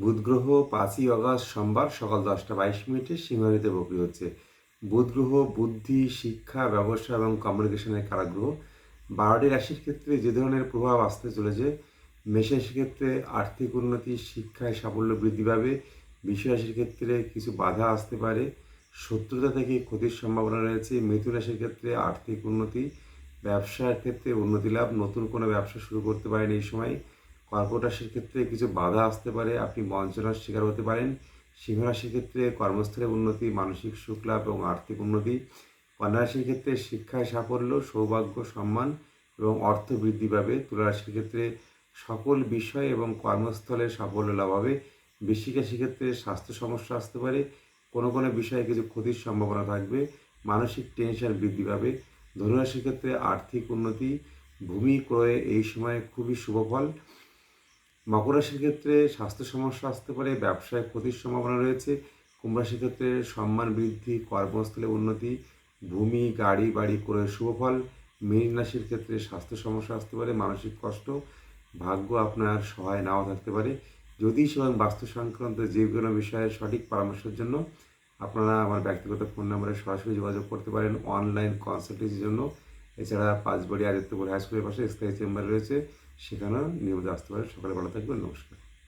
বুধ গ্রহ পাঁচই অগস্ট সোমবার সকাল দশটা বাইশ মিনিটে সিংহরিতে বকরি হচ্ছে। বুধ গ্রহ বুদ্ধি, শিক্ষা, ব্যবসা এবং কমিউনিকেশনের কারাগ্রহ। বারোটি রাশির ক্ষেত্রে যে ধরনের প্রভাব আসতে চলেছে, মেষ ক্ষেত্রে আর্থিক উন্নতি, শিক্ষায় সাফল্য বৃদ্ধি পাবে। রাশির ক্ষেত্রে কিছু বাধা আসতে পারে। শত্রুতা থেকে ক্ষতির সম্ভাবনা রয়েছে। মৃত্যু রাশির ক্ষেত্রে আর্থিক উন্নতি, ব্যবসার ক্ষেত্রে উন্নতি লাভ। নতুন কোনো ব্যবসা শুরু করতে পারেন এই সময়। কর্কট রাশির ক্ষেত্রে কিছু বাধা আসতে পারে, আপনি বঞ্চনার শিকার হতে পারেন। সিংহ রাশির ক্ষেত্রে কর্মস্থলে উন্নতি, মানসিক সুখ লাভ এবং আর্থিক উন্নতি। কন্যা রাশির ক্ষেত্রে শিক্ষায় সাফল্য, সৌভাগ্য, সম্মান এবং অর্থ বৃদ্ধি পাবে। তুলা রাশির ক্ষেত্রে সকল বিষয় এবং কর্মস্থলে সাফল্য লাভ হবে। বৃশ্চিক রাশির ক্ষেত্রে স্বাস্থ্য সমস্যা আসতে পারে। কোনো কোনো বিষয়ে কিছু ক্ষতির সম্ভাবনা থাকবে। মানসিক টেনশন বৃদ্ধি পাবে। ধনুরাশির ক্ষেত্রে আর্থিক উন্নতি। ভূমি ক্রয়ে এই সময় খুবই শুভ ফল। মকর রাশির ক্ষেত্রে স্বাস্থ্য সমস্যা আসতে পারে, ব্যবসায় ক্ষতির সম্ভাবনা রয়েছে, কুম্ভ রাশির ক্ষেত্রে সম্মান বৃদ্ধি, কর্মস্থলে উন্নতি, ভূমি, গাড়ি, বাড়ি করে শুভফল মীন রাশির ক্ষেত্রে স্বাস্থ্য সমস্যা আসতে পারে, মানসিক কষ্ট, ভাগ্য আপনার সহায় নাও থাকতে পারে। যদি এবং বাস্তু সংক্রান্ত যে কোনো বিষয়ে সঠিক পরামর্শের জন্য আপনারা আমার ব্যক্তিগত ফোন নম্বরে সরাসরি যোগাযোগ করতে পারেন অনলাইন কনসালটেন্সির জন্য। এছাড়া পাঁচবাড়ি আদিত্যপুর হাই স্কুলের পাশে স্থায়ী চেম্বার রয়েছে। সেখানেও নিয়মিত আসতে পারেন। সকালে ভালো থাকবেন নমস্কার।